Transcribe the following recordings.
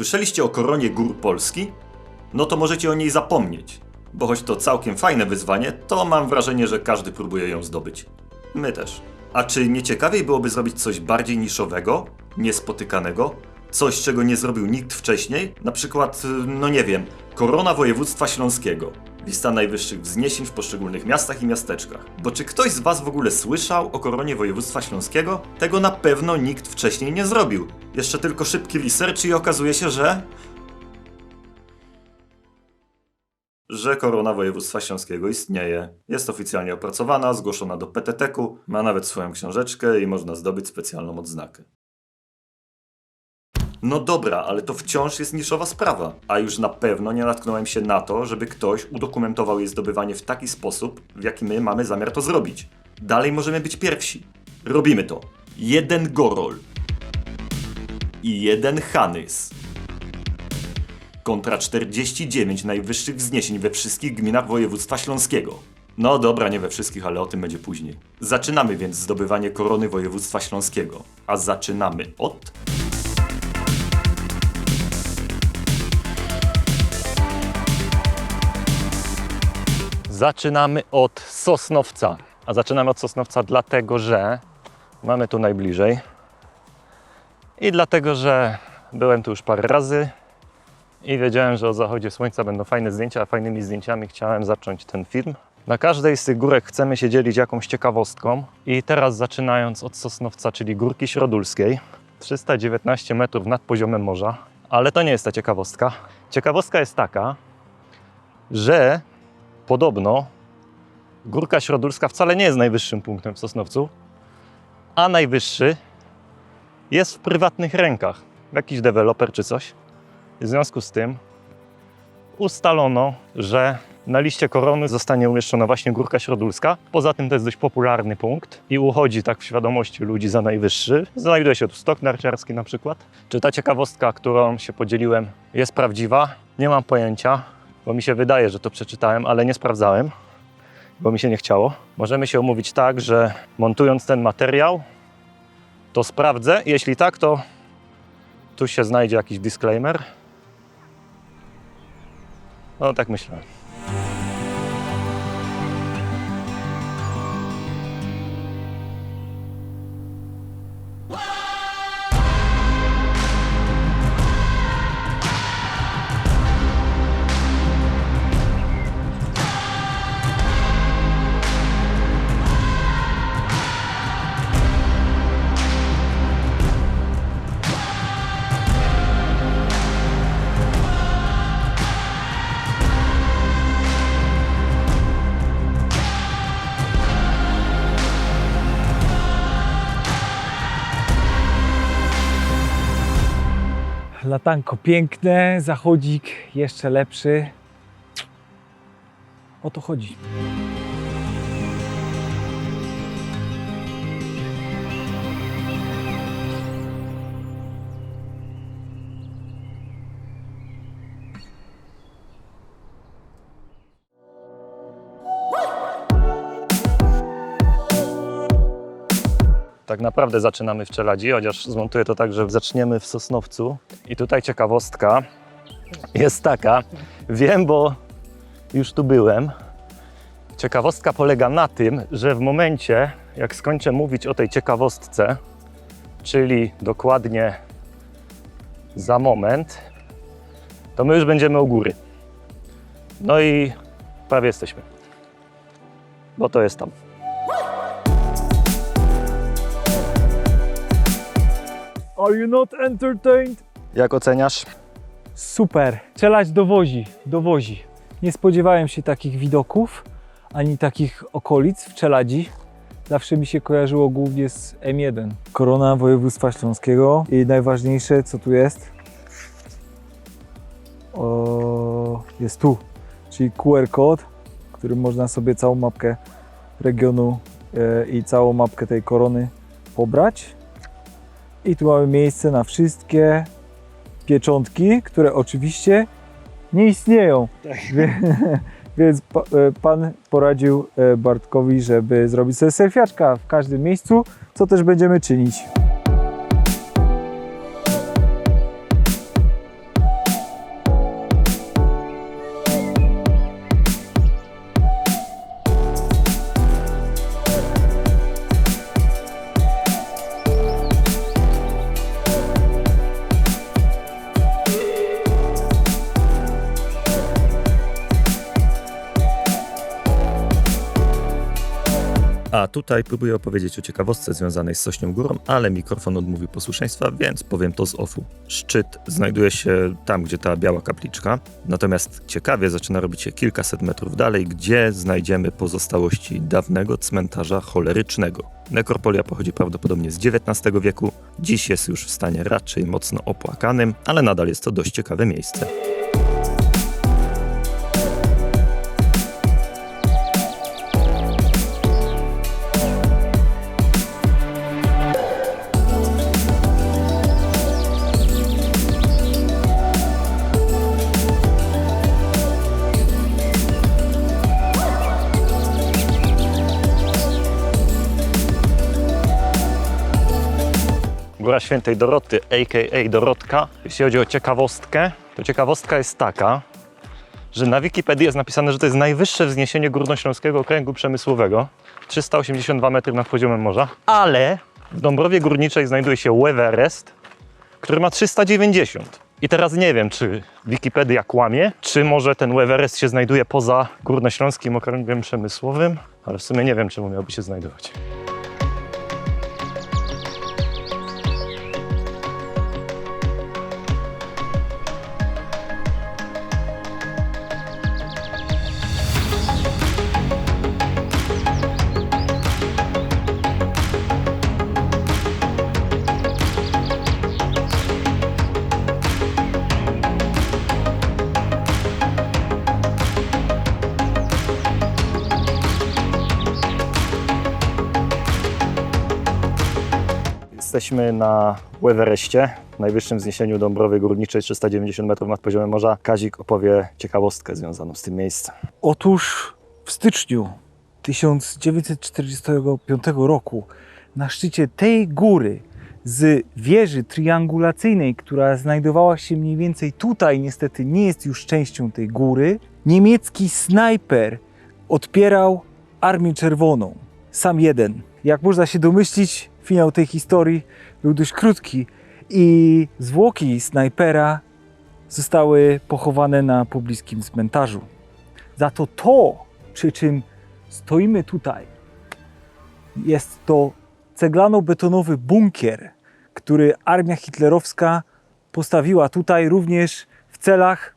Słyszeliście o koronie gór Polski? No to możecie o niej zapomnieć. Bo choć to całkiem fajne wyzwanie, to mam wrażenie, że każdy próbuje ją zdobyć. My też. A czy nie ciekawiej byłoby zrobić coś bardziej niszowego, niespotykanego? Coś, czego nie zrobił nikt wcześniej? Na przykład, y, no nie wiem, korona województwa śląskiego. Lista najwyższych wzniesień w poszczególnych miastach i miasteczkach. Bo czy ktoś z Was w ogóle słyszał o koronie województwa śląskiego? Tego na pewno nikt wcześniej nie zrobił. Jeszcze tylko szybki research i okazuje się, że że korona województwa śląskiego istnieje. Jest oficjalnie opracowana, zgłoszona do PTT-ku, ma nawet swoją książeczkę i można zdobyć specjalną odznakę. No dobra, ale to wciąż jest niszowa sprawa, a już na pewno nie natknąłem się na to, żeby ktoś udokumentował jej zdobywanie w taki sposób, w jaki my mamy zamiar to zrobić. Dalej możemy być pierwsi. Robimy to. Jeden Gorol i jeden Hanys kontra 49 najwyższych wzniesień we wszystkich gminach województwa śląskiego. No dobra, nie we wszystkich, ale o tym będzie później. Zaczynamy więc zdobywanie korony województwa śląskiego. A zaczynamy od... Zaczynamy od Sosnowca. A zaczynamy od Sosnowca dlatego, że mamy tu najbliżej. I dlatego, że byłem tu już parę razy i wiedziałem, że o zachodzie słońca będą fajne zdjęcia, a fajnymi zdjęciami chciałem zacząć ten film. Na każdej z tych górek chcemy się dzielić jakąś ciekawostką. I teraz zaczynając od Sosnowca, czyli Górki Środulskiej, 319 metrów nad poziomem morza. Ale to nie jest ta ciekawostka. Ciekawostka jest taka, że podobno Górka Środulska wcale nie jest najwyższym punktem w Sosnowcu, a najwyższy jest w prywatnych rękach. Jakiś deweloper czy coś. W związku z tym ustalono, że na liście korony zostanie umieszczona właśnie Górka Środulska. Poza tym to jest dość popularny punkt i uchodzi tak w świadomości ludzi za najwyższy. Znajduje się tu stok narciarski na przykład. Czy ta ciekawostka, którą się podzieliłem, jest prawdziwa? Nie mam pojęcia, bo mi się wydaje, że to przeczytałem, ale nie sprawdzałem, bo mi się nie chciało. Możemy się umówić tak, że montując ten materiał, to sprawdzę. Jeśli tak, to tu się znajdzie jakiś disclaimer. No tak myślę. Latanko piękne, zachodzik jeszcze lepszy. O to chodzi. Tak naprawdę zaczynamy w Czeladzi, chociaż zmontuję to tak, że zaczniemy w Sosnowcu. I tutaj ciekawostka jest taka, wiem, bo już tu byłem. Ciekawostka polega na tym, że w momencie, jak skończę mówić o tej ciekawostce, czyli dokładnie za moment, to my już będziemy u góry. No i prawie jesteśmy. Bo to jest tam. Are you not entertained? Jak oceniasz? Super. Czelać dowozi, dowozi. Nie spodziewałem się takich widoków, ani takich okolic w Czeladzi. Zawsze mi się kojarzyło głównie z M1. Korona województwa śląskiego i najważniejsze co tu jest, o, jest tu, czyli QR kod, którym można sobie całą mapkę regionu e, i całą mapkę tej korony pobrać. I tu mamy miejsce na wszystkie pieczątki, które oczywiście nie istnieją. Wie- Więc e, pan poradził e, Bartkowi, żeby zrobić sobie selfiaczka w każdym miejscu, co też będziemy czynić. A tutaj próbuję opowiedzieć o ciekawostce związanej z Sośnią Górą, ale mikrofon odmówił posłuszeństwa, więc powiem to z ofu. Szczyt znajduje się tam, gdzie ta biała kapliczka, natomiast ciekawie zaczyna robić się kilkaset metrów dalej, gdzie znajdziemy pozostałości dawnego cmentarza cholerycznego. Nekropolia pochodzi prawdopodobnie z XIX wieku, dziś jest już w stanie raczej mocno opłakanym, ale nadal jest to dość ciekawe miejsce. Góra Świętej Doroty, a.k.a. Dorotka. Jeśli chodzi o ciekawostkę, to ciekawostka jest taka, że na Wikipedii jest napisane, że to jest najwyższe wzniesienie Górnośląskiego Okręgu Przemysłowego, 382 metry nad poziomem morza, ale w Dąbrowie Górniczej znajduje się Everest, który ma 390. I teraz nie wiem, czy Wikipedia kłamie, czy może ten Everest się znajduje poza Górnośląskim Okręgiem Przemysłowym, ale w sumie nie wiem, czemu miałby się znajdować. Jesteśmy na Everestie, najwyższym wzniesieniu Dąbrowy Górniczej, 390 metrów nad poziomem morza. Kazik opowie ciekawostkę związaną z tym miejscem. Otóż w styczniu 1945 roku na szczycie tej góry z wieży triangulacyjnej, która znajdowała się mniej więcej tutaj, niestety nie jest już częścią tej góry, niemiecki snajper odpierał Armię Czerwoną. Sam jeden. Jak można się domyślić, finał tej historii był dość krótki i zwłoki snajpera zostały pochowane na pobliskim cmentarzu. Za to to, przy czym stoimy tutaj, jest to ceglano-betonowy bunkier, który armia hitlerowska postawiła tutaj również w celach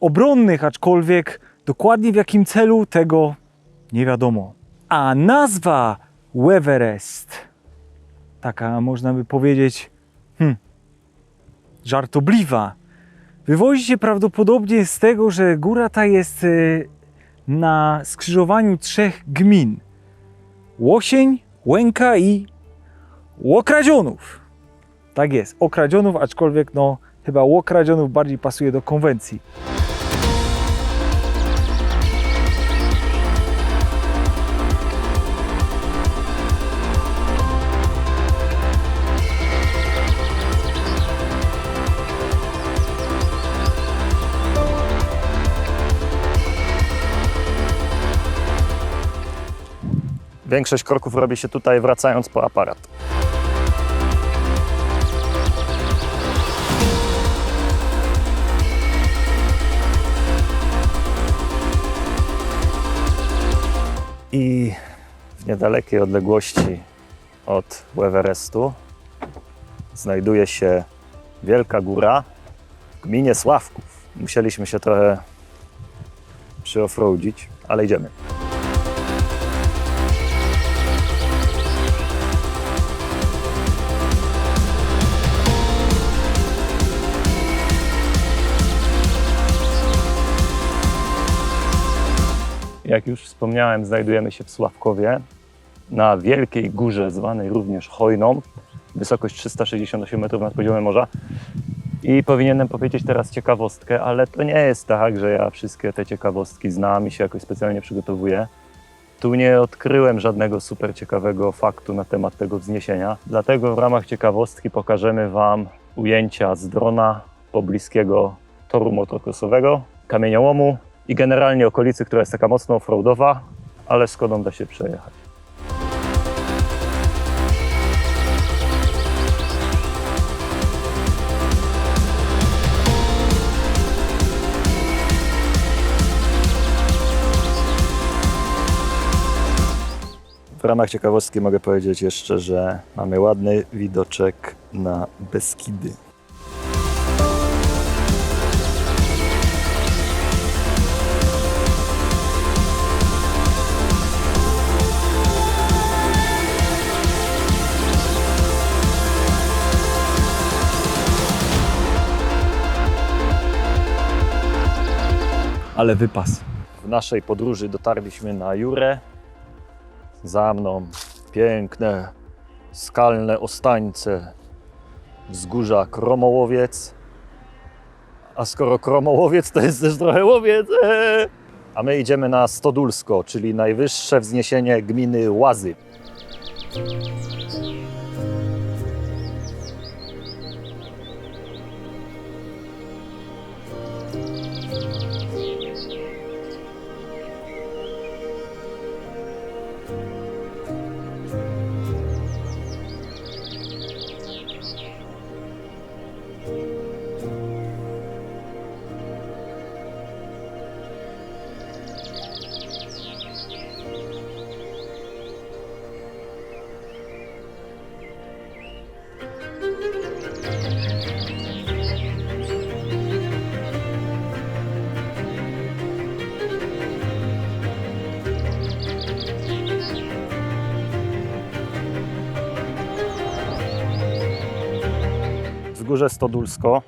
obronnych, aczkolwiek dokładnie w jakim celu tego nie wiadomo. A nazwa Weverest, taka można by powiedzieć, hmm, żartobliwa, Wywodzi się prawdopodobnie z tego, że góra ta jest e, na skrzyżowaniu trzech gmin. Łosień, Łęka i Łokradzionów. Tak jest, Okradzionów, aczkolwiek no chyba Łokradzionów bardziej pasuje do konwencji. Większość kroków robi się tutaj wracając po aparat. I w niedalekiej odległości od Everestu znajduje się wielka góra w gminie Sławków. Musieliśmy się trochę przyoffroadzić, ale idziemy. Jak już wspomniałem, znajdujemy się w Sławkowie na wielkiej górze, zwanej również Hojną. Wysokość 368 metrów nad poziomem morza. I powinienem powiedzieć teraz ciekawostkę, ale to nie jest tak, że ja wszystkie te ciekawostki znam i się jakoś specjalnie przygotowuję. Tu nie odkryłem żadnego super ciekawego faktu na temat tego wzniesienia. Dlatego w ramach ciekawostki pokażemy Wam ujęcia z drona pobliskiego toru motocrossowego, kamieniołomu i generalnie okolicy, która jest taka mocno offroadowa, ale Skodą da się przejechać. W ramach ciekawostki mogę powiedzieć jeszcze, że mamy ładny widoczek na Beskidy. Ale wypas. W naszej podróży dotarliśmy na Jurę. Za mną piękne, skalne ostańce wzgórza Kromołowiec. A skoro Kromołowiec, to jest też trochę łowiec. A my idziemy na Stodulsko, czyli najwyższe wzniesienie gminy Łazy. Wzgórze Stodulsko.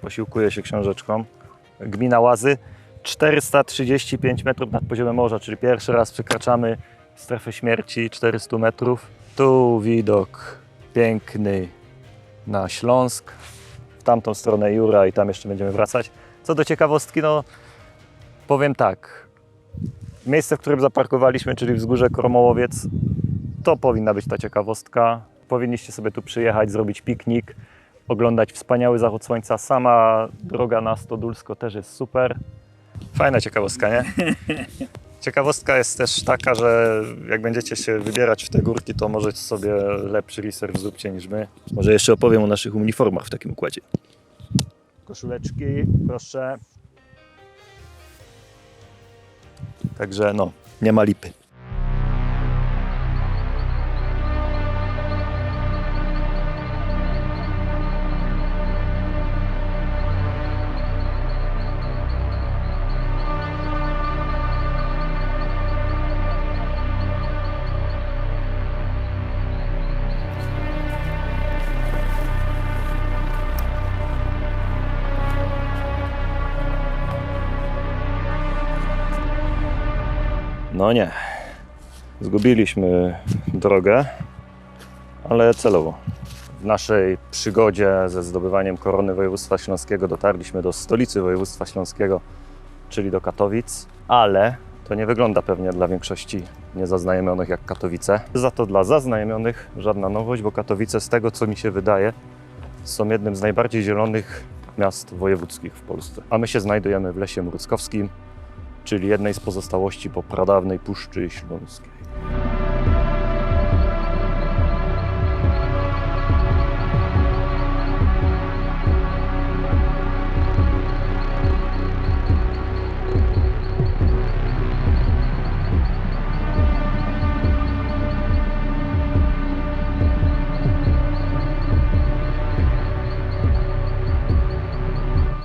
Posiłkuję się książeczką. Gmina Łazy. 435 metrów nad poziomem morza, czyli pierwszy raz przekraczamy strefę śmierci 400 metrów. Tu widok piękny na Śląsk. W tamtą stronę Jura i tam jeszcze będziemy wracać. Co do ciekawostki, no powiem tak. Miejsce, w którym zaparkowaliśmy, czyli wzgórze Kromołowiec, to powinna być ta ciekawostka. Powinniście sobie tu przyjechać, zrobić piknik, oglądać wspaniały zachód słońca. Sama droga na Stodulsko też jest super. Fajna ciekawostka, nie? Ciekawostka jest też taka, że jak będziecie się wybierać w te górki, to możecie sobie lepszy research zróbcie niż my. Może jeszcze opowiem o naszych uniformach w takim układzie. Koszuleczki, proszę. Także no, nie ma lipy. No nie. Zgubiliśmy drogę, ale celowo. W naszej przygodzie ze zdobywaniem korony województwa śląskiego dotarliśmy do stolicy województwa śląskiego, czyli do Katowic, ale to nie wygląda pewnie dla większości niezaznajomionych jak Katowice. Za to dla zaznajomionych żadna nowość, bo Katowice z tego co mi się wydaje są jednym z najbardziej zielonych miast wojewódzkich w Polsce. A my się znajdujemy w Lesie Mruckowskim, czyli jednej z pozostałości po pradawnej Puszczy Śląskiej.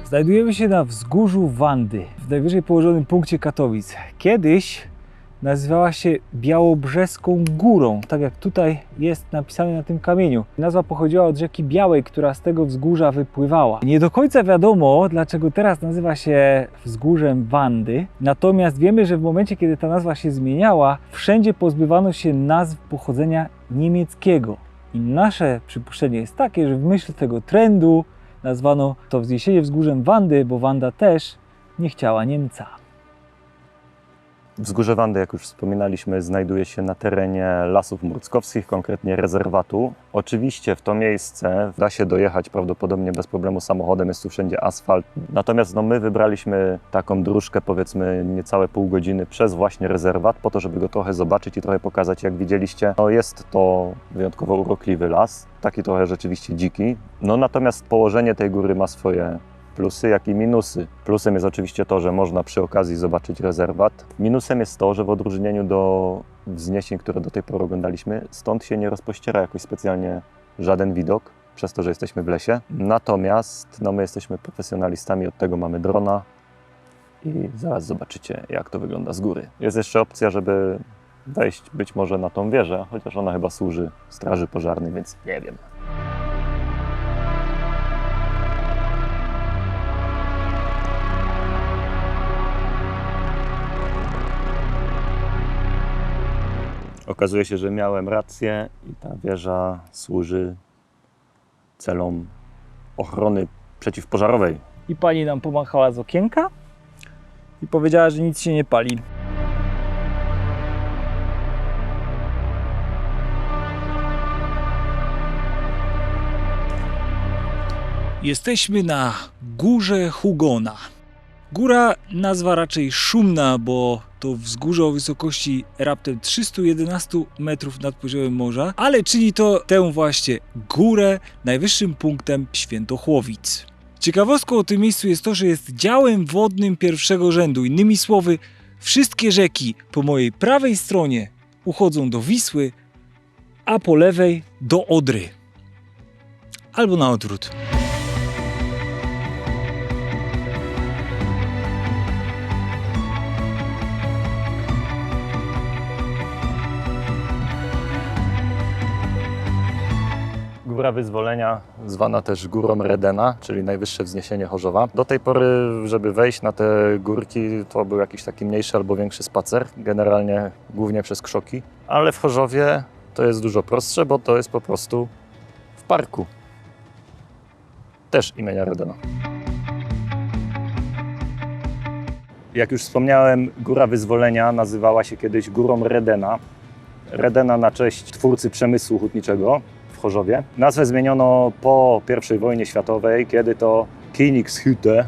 Znajdujemy się na wzgórzu Wandy, w najwyżej położonym punkcie Katowic. Kiedyś nazywała się Białobrzeską Górą, tak jak tutaj jest napisane na tym kamieniu. Nazwa pochodziła od rzeki Białej, która z tego wzgórza wypływała. Nie do końca wiadomo, dlaczego teraz nazywa się wzgórzem Wandy, natomiast wiemy, że w momencie, kiedy ta nazwa się zmieniała, wszędzie pozbywano się nazw pochodzenia niemieckiego. I nasze przypuszczenie jest takie, że w myśl tego trendu nazwano to wzniesienie wzgórzem Wandy, bo Wanda też nie chciała Niemca. Wzgórze Wandy, jak już wspominaliśmy, znajduje się na terenie Lasów Murckowskich, konkretnie rezerwatu. Oczywiście w to miejsce da się dojechać prawdopodobnie bez problemu samochodem, jest tu wszędzie asfalt. Natomiast no, my wybraliśmy taką dróżkę, powiedzmy niecałe pół godziny przez właśnie rezerwat, po to, żeby go trochę zobaczyć i trochę pokazać. Jak widzieliście, no, jest to wyjątkowo urokliwy las, taki trochę rzeczywiście dziki. No, natomiast położenie tej góry ma swoje plusy, jak i minusy. Plusem jest oczywiście to, że można przy okazji zobaczyć rezerwat. Minusem jest to, że w odróżnieniu do wzniesień, które do tej pory oglądaliśmy. Stąd się nie rozpościera jakoś specjalnie żaden widok, przez to, że jesteśmy w lesie. Natomiast no, my jesteśmy profesjonalistami, od tego mamy drona i zaraz zobaczycie, jak to wygląda z góry. Jest jeszcze opcja, żeby wejść być może na tą wieżę, chociaż ona chyba służy straży pożarnej, więc nie wiem. Okazuje się, że miałem rację i ta wieża służy celom ochrony przeciwpożarowej. I pani nam pomachała z okienka i powiedziała, że nic się nie pali. Jesteśmy na górze Hugona. Góra nazwa raczej szumna, bo to wzgórze o wysokości raptem 311 metrów nad poziomem morza, ale czyni to tę właśnie górę najwyższym punktem Świętochłowic. Ciekawostką o tym miejscu jest to, że jest działem wodnym pierwszego rzędu. Innymi słowy, wszystkie rzeki po mojej prawej stronie uchodzą do Wisły, a po lewej do Odry. Albo na odwrót. Góra Wyzwolenia, zwana też Górą Redena, czyli najwyższe wzniesienie Chorzowa. Do tej pory, żeby wejść na te górki, to był jakiś taki mniejszy albo większy spacer, generalnie głównie przez krzoki. Ale w Chorzowie to jest dużo prostsze, bo to jest po prostu w parku. Też imienia Redena. Jak już wspomniałem, Góra Wyzwolenia nazywała się kiedyś Górą Redena. Redena na cześć twórcy przemysłu hutniczego Chorzowie. Nazwę zmieniono po I wojnie światowej, kiedy to Königshütte,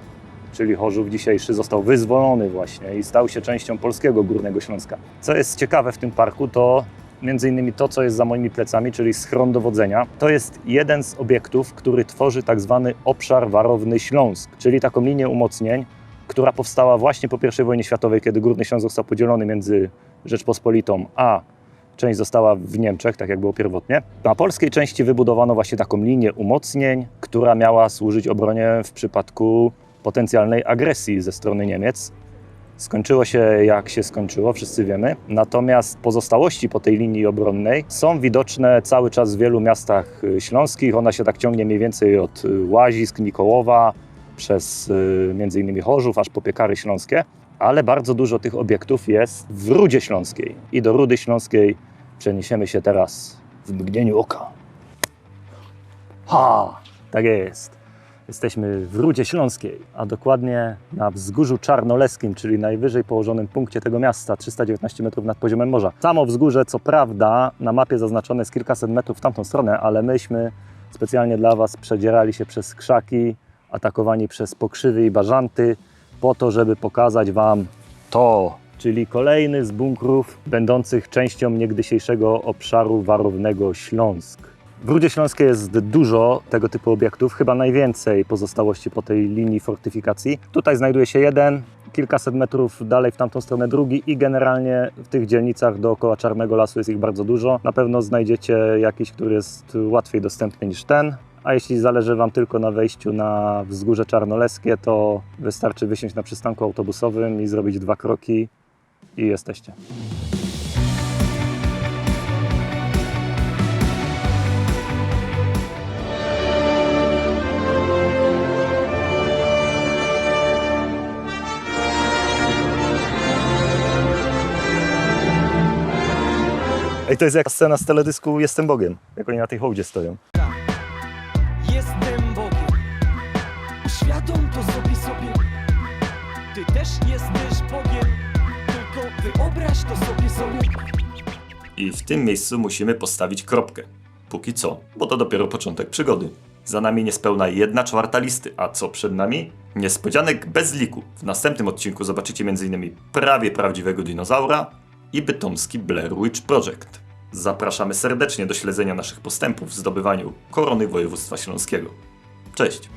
czyli Chorzów dzisiejszy, został wyzwolony właśnie i stał się częścią polskiego Górnego Śląska. Co jest ciekawe w tym parku, to między innymi to, co jest za moimi plecami, czyli schron dowodzenia. To jest jeden z obiektów, który tworzy tak zwany obszar warowny Śląsk, czyli taką linię umocnień, która powstała właśnie po I wojnie światowej, kiedy Górny Śląsk został podzielony między Rzeczpospolitą a część została w Niemczech, tak jak było pierwotnie. Na polskiej części wybudowano właśnie taką linię umocnień, która miała służyć obronie w przypadku potencjalnej agresji ze strony Niemiec. Skończyło się jak się skończyło, wszyscy wiemy. Natomiast pozostałości po tej linii obronnej są widoczne cały czas w wielu miastach y, śląskich. Ona się tak ciągnie mniej więcej od y, Łazisk, Mikołowa, przez y, innymi Chorzów, aż po Piekary Śląskie. Ale bardzo dużo tych obiektów jest w Rudzie Śląskiej. I do Rudy Śląskiej przeniesiemy się teraz w mgnieniu oka. Ha! Tak jest. Jesteśmy w Rudzie Śląskiej, a dokładnie na wzgórzu czarnoleskim, czyli najwyżej położonym punkcie tego miasta, 319 metrów nad poziomem morza. Samo wzgórze, co prawda, na mapie zaznaczone jest kilkaset metrów w tamtą stronę, ale myśmy specjalnie dla Was przedzierali się przez krzaki, atakowani przez pokrzywy i bażanty, po to, żeby pokazać Wam to, czyli kolejny z bunkrów będących częścią niegdysiejszego obszaru warownego Śląsk. W Rudzie Śląskiej jest dużo tego typu obiektów, chyba najwięcej pozostałości po tej linii fortyfikacji. Tutaj znajduje się jeden, kilkaset metrów dalej w tamtą stronę drugi i generalnie w tych dzielnicach dookoła Czarnego Lasu jest ich bardzo dużo. Na pewno znajdziecie jakiś, który jest łatwiej dostępny niż ten. A jeśli zależy Wam tylko na wejściu na wzgórze czarnoleskie, to wystarczy wysiąść na przystanku autobusowym i zrobić dwa kroki i jesteście. Ej, to jest jak scena z teledysku Jestem Bogiem, jak oni na tej hołdzie stoją. Jestem Bogiem. Uświadom to sobie sobie. Ty też jesteś wyobraź to sobie sobie. I w tym miejscu musimy postawić kropkę. Póki co, bo to dopiero początek przygody. Za nami niespełna jedna czwarta listy, a co przed nami? Niespodzianek bez liku. W następnym odcinku zobaczycie m.in. prawie prawdziwego dinozaura i bytomski Blair Witch Project. Zapraszamy serdecznie do śledzenia naszych postępów w zdobywaniu korony województwa śląskiego. Cześć!